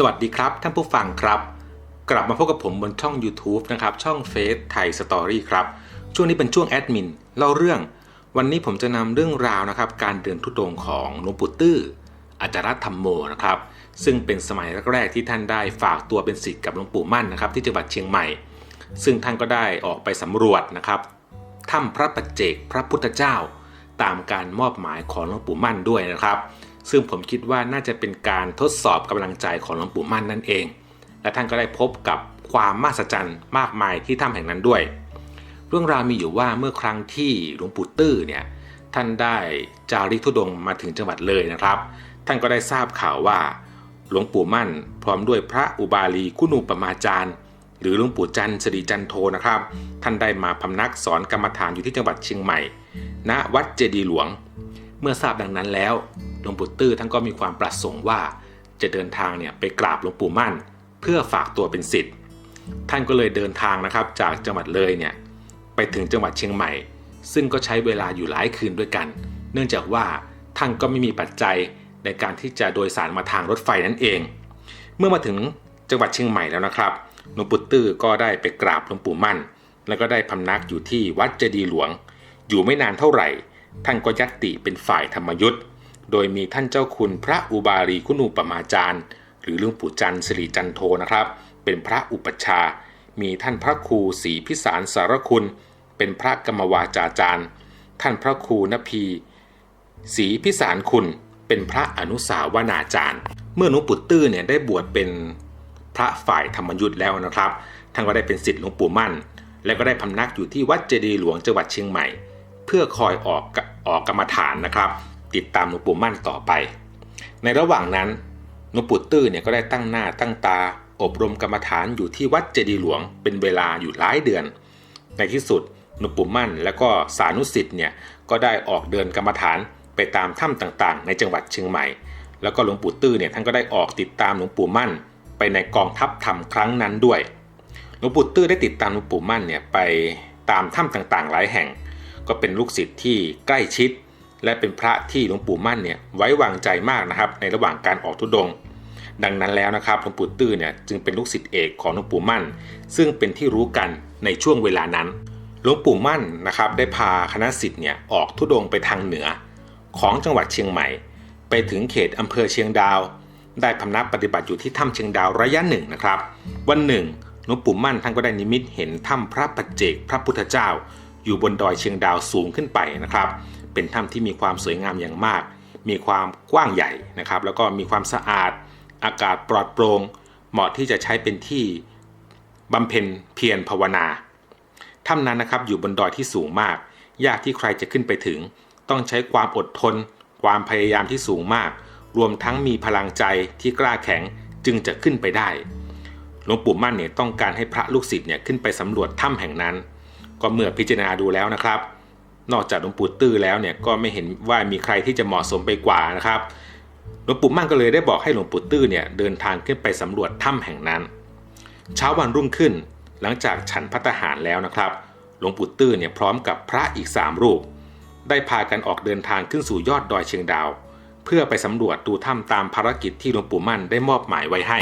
สวัสดีครับ ท่านผู้ฟังครับ กลับมาพบกับผมบนช่อง YouTube นะครับ ช่องเฟซไทยสตอรี่ครับ ช่วงนี้เป็นช่วงแอดมินเล่าเรื่อง วันนี้ผมจะนำเรื่องราวนะครับ การเดินทุดงของหลวงปู่ตื้ออาจารย์ธรรมโมนะครับ ซึ่งเป็นสมัยแรกๆที่ท่านได้ฝากตัวเป็นศิษย์กับหลวงปู่มั่นนะครับ ที่จังหวัดเชียงใหม่ ซึ่งท่านก็ได้ออกไปสำรวจนะครับถ้ำพระปัจเจกพระพุทธเจ้า ตามการมอบหมายของหลวงปู่มั่นด้วยนะครับ ซึ่งผมคิดว่าน่าจะเป็นการทดสอบกำลังใจของหลวงปู่มั่นนั่นเอง และท่านก็ได้พบกับความมหัศจรรย์มากมายที่ถ้ำแห่งนั้นด้วย เรื่องราวมีอยู่ว่าเมื่อครั้งที่หลวงปู่ตื้อเนี่ยท่านได้จาริกธุดงค์มาถึงจังหวัดเลยนะครับ ท่านก็ได้ทราบข่าวว่าหลวงปู่มั่น พร้อมด้วยพระอุบาลีคุนูปมาจารย์ หรือหลวงปู่จันทร์สิริจันโทนะครับ ท่านได้มาพำนักสอนกรรมฐานอยู่ที่จังหวัดเชียงใหม่ ณวัดเจดีหลวง เมื่อทราบดังนั้นแล้ว ลวงปู่ตื้อท่านก็มีความประสงค์ว่า จะเดินทางเนี่ยไปกราบหลวงปู่มั่น เพื่อฝากตัวเป็นศิษย์ท่านก็เลยเดินทางนะครับจากจังหวัดเลยเนี่ยไปถึงจังหวัดเชียงใหม่ ซึ่งก็ใช้เวลาอยู่หลายคืนด้วยกัน เนื่องจากว่าท่านก็ไม่มีปัจจัยในการที่จะโดยสารมาทางรถไฟนั่นเอง เมื่อมาถึงจังหวัดเชียงใหม่แล้วนะครับหลวงปู่ตื้อก็ได้ไปกราบหลวงปู่มั่น แล้วก็ได้พำนักอยู่ที่วัดเจดีหลวง อยู่ไม่นานเท่าไหร่ ท่านก็ยัตติเป็นฝ่ายธรรมยุทธ์ โดยมีท่านเจ้าคุณพระอุบาลีคุณูปมาจารย์ หรือหลวงปู่จันทร์สิริจันโทนะครับ เป็นพระอุปัชฌาย์มีท่านพระครูศรีพิสารสารคุณ เป็นพระกรรมวาจาจารย์ ท่านพระครูนพีศรีพิสารคุณเป็นพระอนุสาวนาจารย์ เมื่อหลวงปู่ตื้อเนี่ยได้บวชเป็นพระฝ่ายธรรมยุทธ์แล้วนะครับ ท่านก็ได้เป็นศิษย์หลวงปู่มั่น และก็ได้พำนักอยู่ที่วัดเจดีย์หลวงจังหวัดเชียงใหม่ เพื่อคอยออกออกกรรมฐานนะครับ ติดตามหลวงปู่มั่นต่อไป ในระหว่างนั้นหลวงปู่ตื้อเนี่ยก็ได้ตั้งหน้าตั้งตา อบรมกรรมฐานอยู่ที่วัดเจดีหลวง เป็นเวลาอยู่หลายเดือน ในที่สุดหลวงปู่มั่น และก็สานุสิทธิ์เนี่ยก็ได้ออกเดินกรรมฐานไปตามถ้ำต่างๆ ในจังหวัดเชียงใหม่ แล้วก็หลวงปู่ตื้อเนี่ยท่านก็ได้ออกติดตามหลวงปู่มั่น ไปในกองทัพธรรมครั้งนั้นด้วยหลวงปู่ตื้อได้ติดตามหลวงปู่มั่นเนี่ยไปตามถ้ำต่างๆ หลายแห่ง ก็เป็นลูกศิษย์ที่ใกล้ชิด และเป็นพระที่หลวงปู่มั่นเนี่ยไว้วางใจมากนะครับในระหว่างการออกทุดง ดังนั้นแล้วนะครับหลวงปู่ตื้อเนี่ยจึงเป็นลูกศิษย์เอกของหลวงปู่มั่น ซึ่งเป็นที่รู้กันในช่วงเวลานั้น หลวงปู่มั่นนะครับได้พาคณะศิษย์เนี่ยออกทุดงไปทางเหนือ ของจังหวัดเชียงใหม่ ไปถึงเขตอำเภอเชียงดาว ได้พำนักปฏิบัติอยู่ที่ถ้ำเชียงดาวระยะหนึ่งนะครับ วันหนึ่งหลวงปู่มั่นท่านก็ได้นิมิตเห็นถ้ำพระปัจเจกพระพุทธเจ้า อยู่บนดอยเชียงดาวสูงขึ้นไปนะครับ เป็นถ้ำที่มีความสวยงามอย่างมาก มีความกว้างใหญ่นะครับ แล้วก็มีความสะอาด อากาศปลอดโปร่ง เหมาะที่จะใช้เป็นที่บำเพ็ญเพียรภาวนา ถ้ำนั้นนะครับอยู่บนดอยที่สูงมาก ยากที่ใครจะขึ้นไปถึง ต้องใช้ความอดทน ความพยายามที่สูงมาก รวมทั้งมีพลังใจที่กล้าแข็งจึงจะขึ้นไปได้ หลวงปู่มั่นเนี่ยต้องการให้พระลูกศิษย์เนี่ยขึ้นไปสำรวจถ้ำแห่งนั้น ก็เมื่อพิจารณาดูแล้วนะครับ นอกจากหลวงปู่ตื้อแล้วเนี่ยก็ไม่เห็นว่ามีใครที่จะเหมาะสมไปกว่านะครับหลวงปู่มั่นก็เลยได้บอกให้หลวงปู่ตื้อเนี่ยเดินทางขึ้นไปสำรวจถ้ำแห่งนั้น เช้าวันรุ่งขึ้นหลังจากฉันพัตหารแล้วนะครับ หลวงปู่ตื้อเนี่ยพร้อมกับพระอีกสามรูป ได้พากันออกเดินทางขึ้นสู่ยอดดอยเชียงดาว เพื่อไปสำรวจดูถ้ำตามภารกิจที่หลวงปู่มั่นได้มอบหมายไว้ให้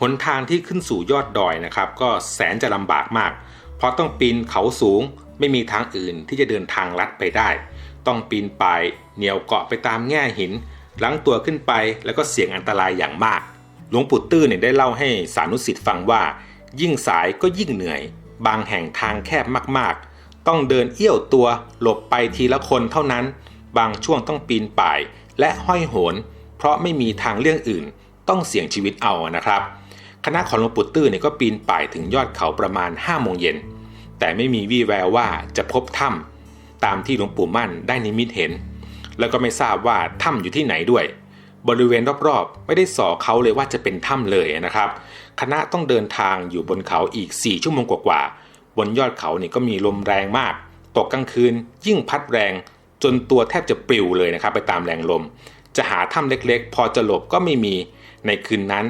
หนทางที่ขึ้นสู่ยอดดอยนะครับ ก็แสนจะลำบากมาก เพราะต้องปีนเขาสูงไม่มีทางอื่นที่จะเดินทางลัดไปได้ ต้องปีนป่ายเหนี่ยวเกาะไปตามแง่หินลังตัวขึ้นไปแล้วก็เสี่ยงอันตรายอย่างมาก หลวงปู่ตื้อเนี่ยได้เล่าให้สานุสิทธิ์ฟังว่า ยิ่งสายก็ยิ่งเหนื่อย บางแห่งทางแคบมากๆ ต้องเดินเอี้ยวตัวหลบไปทีละคนเท่านั้น บางช่วงต้องปีนป่ายและห้อยโหน เพราะไม่มีทางเลี่ยงอื่น ต้องเสี่ยงชีวิตเอานะครับ คณะของหลวงปู่ตื้อเนี่ยก็ปีนป่ายถึงยอดเขาประมาณ5โมงเย็น แต่ไม่มีวี่แววว่าจะพบถ้ำตามที่หลวงปู่มั่นได้นิมิตเห็น แล้วก็ไม่ทราบว่าถ้ำอยู่ที่ไหนด้วย บริเวณรอบๆ ไม่ได้สอเขาเลยว่าจะเป็นถ้ำเลยนะครับ คณะต้องเดินทางอยู่บนเขาอีก 4 ชั่วโมงกว่าๆบนยอดเขานี่ก็มีลมแรงมาก ตกกลางคืน ยิ่งพัดแรง จนตัวแทบจะปลิวเลยนะครับ ไปตามแรงลม จะหาถ้ำเล็กๆ พอจะหลบก็ไม่มีในคืนนั้น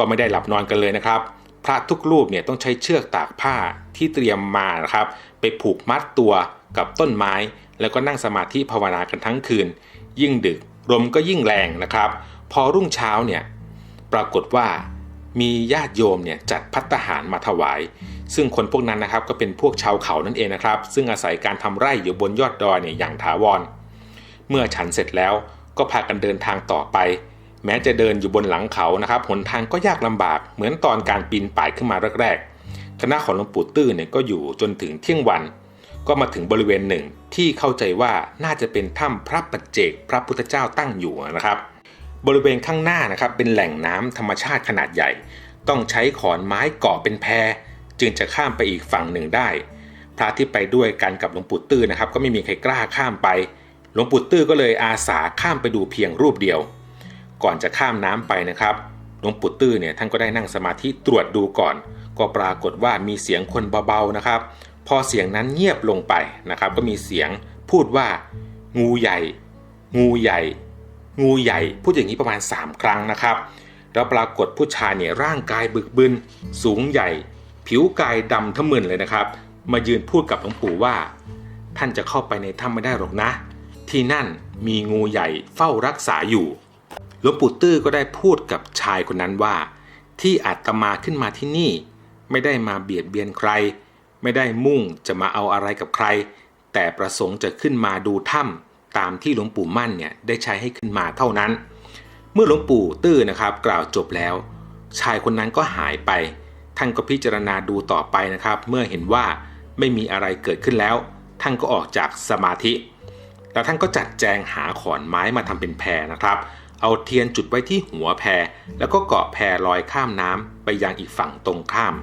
ก็ไม่ได้หลับนอนกันเลยนะครับ พระทุกรูปเนี่ยต้องใช้เชือกตากผ้าที่เตรียมมานะครับ ไปผูกมัดตัวกับต้นไม้ แล้วก็นั่งสมาธิภาวนากันทั้งคืน ยิ่งดึกลมก็ยิ่งแรงนะครับ พอรุ่งเช้าเนี่ยปรากฏว่ามีญาติโยมเนี่ยจัดพัตตาหารมาถวาย ซึ่งคนพวกนั้นนะครับก็เป็นพวกชาวเขานั่นเองนะครับ ซึ่งอาศัยการทำไร่อยู่บนยอดดอยเนี่ยอย่างถาวร เมื่อฉันเสร็จแล้วก็พากันเดินทางต่อไป แม้จะเดินอยู่บนหลังเขานะครับหนทางก็ยากลำบากเหมือนตอนการปีนป่ายขึ้นมาแรกๆคณะของหลวงปู่ตื้อเนี่ยก็อยู่จนถึงเที่ยงวัน ก็มาถึงบริเวณหนึ่งที่เข้าใจว่าน่าจะเป็นถ้ำพระปัจเจกพระพุทธเจ้าตั้งอยู่นะครับ บริเวณข้างหน้านะครับเป็นแหล่งน้ำธรรมชาติขนาดใหญ่ ต้องใช้ขอนไม้เกาะเป็นแพจึงจะข้ามไปอีกฝั่งหนึ่งได้ พระที่ไปด้วยกันกับหลวงปู่ตื้อนะครับ ก็ไม่มีใครกล้าข้ามไป หลวงปู่ตื้อก็เลยอาสาข้ามไปดูเพียงรูปเดียว ก่อนจะข้ามน้ำไปนะครับหลวงปู่ตื้อเนี่ยท่านก็ได้นั่งสมาธิตรวจดูก่อน ก็ปรากฏว่ามีเสียงคนเบาๆนะครับ พอเสียงนั้นเงียบลงไปนะครับ ก็มีเสียงพูดว่า งูใหญ่ งูใหญ่ งูใหญ่ พูดอย่างนี้ประมาณ 3 ครั้งนะครับ แล้วปรากฏผู้ชายเนี่ยร่างกายบึกบึนสูงใหญ่ ผิวกายดำทะมึนเลยนะครับ มายืนพูดกับหลวงปู่ว่า ท่านจะเข้าไปในถ้ำไม่ได้หรอกนะ ที่นั่นมีงูใหญ่เฝ้ารักษาอยู่ หลวงปู่ตื้อก็ได้พูดกับชายคนนั้นว่า ที่อาตมาขึ้นมาที่นี่ ไม่ได้มาเบียดเบียนใคร ไม่ได้มุ่งจะมาเอาอะไรกับใคร แต่ประสงค์จะขึ้นมาดูถ้ำตามที่หลวงปู่มั่นเนี่ยได้ใช้ให้ขึ้นมาเท่านั้น เมื่อหลวงปู่ตื้อนะครับกล่าวจบแล้ว ชายคนนั้นก็หายไป ท่านก็พิจารณาดูต่อไปนะครับ เมื่อเห็นว่าไม่มีอะไรเกิดขึ้นแล้ว ท่านก็ออกจากสมาธิ แล้วท่านก็จัดแจงหาขอนไม้มาทำเป็นแพรนะครับ เอาเทียนจุดไว้ที่หัวแพแล้วก็เกาะแพลอยข้ามน้ำไปยังอีกฝั่งตรงข้าม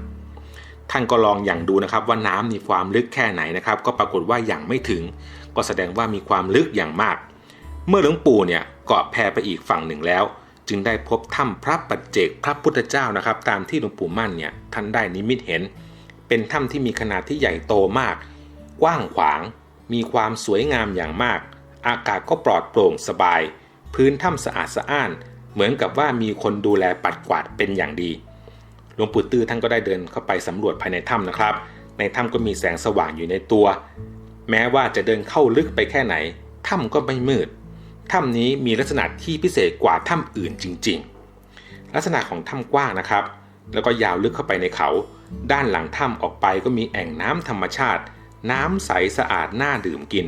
ท่านก็ลองอย่างดูนะครับว่าน้ำมีความลึกแค่ไหนนะครับ ก็ปรากฏว่าอย่างไม่ถึง ก็แสดงว่ามีความลึกอย่างมาก เมื่อหลวงปู่เนี่ยเกาะแพไปอีกฝั่งหนึ่งแล้ว จึงได้พบถ้ำพระปัจเจกพระพุทธเจ้านะครับ ตามที่หลวงปู่มั่นเนี่ยท่านได้นิมิตเห็น เป็นถ้ำที่มีขนาดที่ใหญ่โตมาก กว้างขวาง มีความสวยงามอย่างมาก อากาศก็ปลอดโปร่งสบาย พื้นถ้ำสะอาดสะอ้าน เหมือนกับว่ามีคนดูแลปัดกวาดเป็นอย่างดี หลวงปู่ตื้อท่านก็ได้เดินเข้าไปสำรวจภายในถ้ำนะครับ ในถ้ำก็มีแสงสว่างอยู่ในตัว แม้ว่าจะเดินเข้าลึกไปแค่ไหน ถ้ำก็ไม่มืด ถ้ำนี้มีลักษณะที่พิเศษกว่าถ้ำอื่นจริง ๆ ลักษณะของถ้ำกว้างนะครับ แล้วก็ยาวลึกเข้าไปในเขา ด้านหลังถ้ำออกไปก็มีแอ่งน้ำธรรมชาติ น้ำใสสะอาดน่าดื่มกิน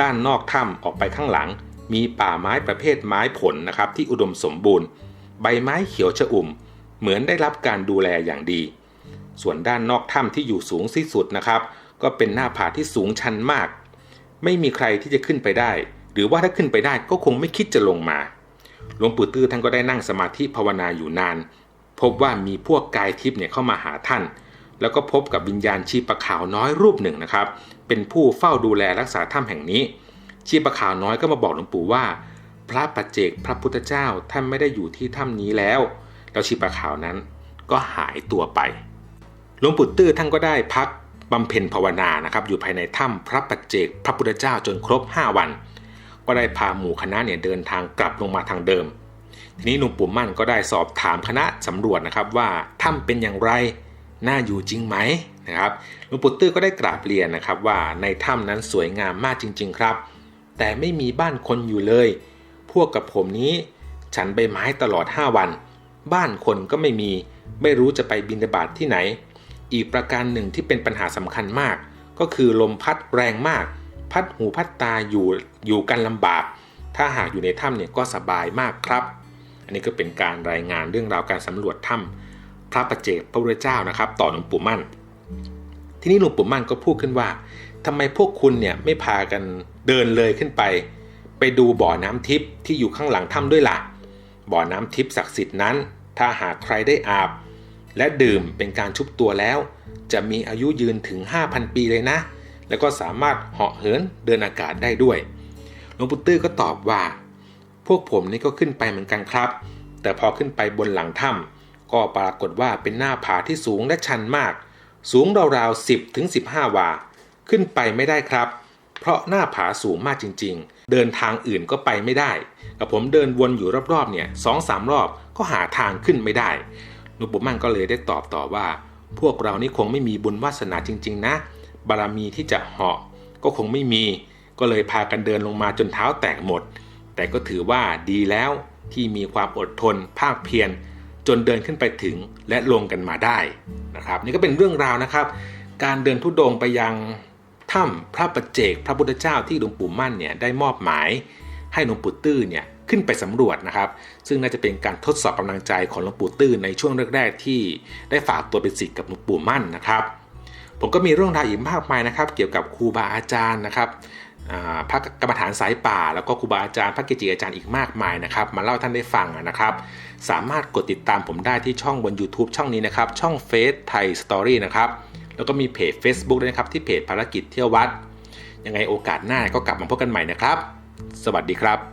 ด้านนอกถ้ำออกไปข้างหลัง มีป่าไม้ประเภทไม้ผลนะครับที่อุดมสมบูรณ์ ใบไม้เขียวชอุ่ม เหมือนได้รับการดูแลอย่างดี ส่วนด้านนอกถ้ำที่อยู่สูงที่สุดนะครับ ก็เป็นหน้าผาที่สูงชันมาก ไม่มีใครที่จะขึ้นไปได้ หรือว่าถ้าขึ้นไปได้ก็คงไม่คิดจะลงมาหลวงปู่ตื้อท่านก็ได้นั่งสมาธิภาวนาอยู่นาน พบว่ามีพวกกายทิพย์เนี่ยเข้ามาหาท่าน แล้วก็พบกับวิญญาณชีปะขาวน้อยรูปหนึ่งนะครับ เป็นผู้เฝ้าดูแลรักษาถ้ำแห่งนี้ ชีปะขาวน้อยก็มาบอกหลวงปู่ว่า พระปัจเจกพระพุทธเจ้าท่านไม่ได้อยู่ที่ถ้ำนี้แล้ว แล้วชีปะขาวนั้นก็หายตัวไป หลวงปู่ตื้อท่านก็ได้พักบำเพ็ญภาวนานะครับอยู่ภายในถ้ำพระปัจเจกพระพุทธเจ้าจนครบ 5 วัน ก็ได้พาหมู่คณะเนี่ยเดินทางกลับลงมาทางเดิม ทีนี้หลวงปู่มั่นก็ได้สอบถามคณะสำรวจนะครับว่าถ้ำเป็นอย่างไรน่าอยู่จริงไหมนะครับหลวงปู่ตื้อก็ได้กราบเรียนนะครับว่าในถ้ำนั้นสวยงามมากจริง ๆ ครับ แต่ไม่มีบ้านคนอยู่เลย พวกกับผมนี้ ฉันใบไม้ตลอด5วัน บ้านคนก็ไม่มี ไม่รู้จะไปบินบาตที่ไหน อีกประการหนึ่งที่เป็นปัญหาสำคัญมาก ก็คือลมพัดแรงมาก พัดหูพัดตาอยู่อยู่กันลำบาก ถ้าหากอยู่ในถ้ำเนี่ยก็สบายมากครับ อันนี้ก็เป็นการรายงานเรื่องราวการสำรวจถ้ำพระประเจกพระพุทธเจ้านะครับ ต่อหลวงปู่มั่น ทีนี้หลวงปู่มั่นก็พูดขึ้นว่า ทำไมพวกคุณเนี่ยไม่พากันเดินเลยขึ้นไป ไปดูบ่อน้ำทิพย์ที่อยู่ข้างหลังถ้ำด้วยล่ะ บ่อน้ำทิพย์ศักดิ์สิทธิ์นั้น ถ้าหากใครได้อาบ และดื่มเป็นการชุบตัวแล้ว จะมีอายุยืนถึง 5,000 ปีเลยนะ แล้วก็สามารถเหาะเหินเดินอากาศได้ด้วยหลวงปู่ตื้อก็ตอบว่า พวกผมนี่ก็ขึ้นไปเหมือนกันครับ แต่พอขึ้นไปบนหลังถ้ำก็ปรากฏว่าเป็นหน้าผาที่สูงและชันมาก สูงราวๆ10ถึง15 วา ขึ้นไปไม่ได้ครับ เพราะหน้าผาสูงมากจริง ๆ เดินทางอื่นก็ไปไม่ได้กับผมเดินวนอยู่รอบๆเนี่ยสองสามรอบก็หาทางขึ้นไม่ได้หลวงปู่มั่นก็เลยได้ตอบต่อว่า พวกเรานี่คงไม่มีบุญวาสนาจริง ๆ นะ บารมีที่จะเหาะก็คงไม่มี ก็เลยพากันเดินลงมาจนเท้าแตกหมด แต่ก็ถือว่าดีแล้วที่มีความอดทนภาคเพียรจนเดินขึ้นไปถึงและลงกันมาได้นะครับ นี่ก็เป็นเรื่องราวนะครับ การเดินทุดงไปยัง ถ้ำพระประเจกพระพุทธเจ้าที่หลวงปู่มั่นเนี่ยได้มอบหมายให้หลวงปู่ตื้อเนี่ยขึ้นไปสำรวจนะครับ ซึ่งน่าจะเป็นการทดสอบกำลังใจของหลวงปู่ตื้อในช่วงแรกๆที่ได้ฝากตัวเป็นศิษย์กับหลวงปู่มั่นนะครับ ผมก็มีเรื่องราวอีกมากมายนะครับ เกี่ยวกับครูบาอาจารย์นะครับพระกรรมฐานสายป่า แล้วก็ครูบาอาจารย์พระเกจิอาจารย์อีกมากมายนะครับ มาเล่าท่านได้ฟังนะครับ สามารถกดติดตามผมได้ที่ช่องบน YouTube ช่องนี้นะครับ ช่องเฟซไทยสตอรี่นะครับ แล้วก็มีเพจ Facebook ด้วยนะครับ ที่เพจภารกิจเที่ยววัด ยังไงโอกาสหน้าก็กลับมาพบกันใหม่นะครับ สวัสดีครับ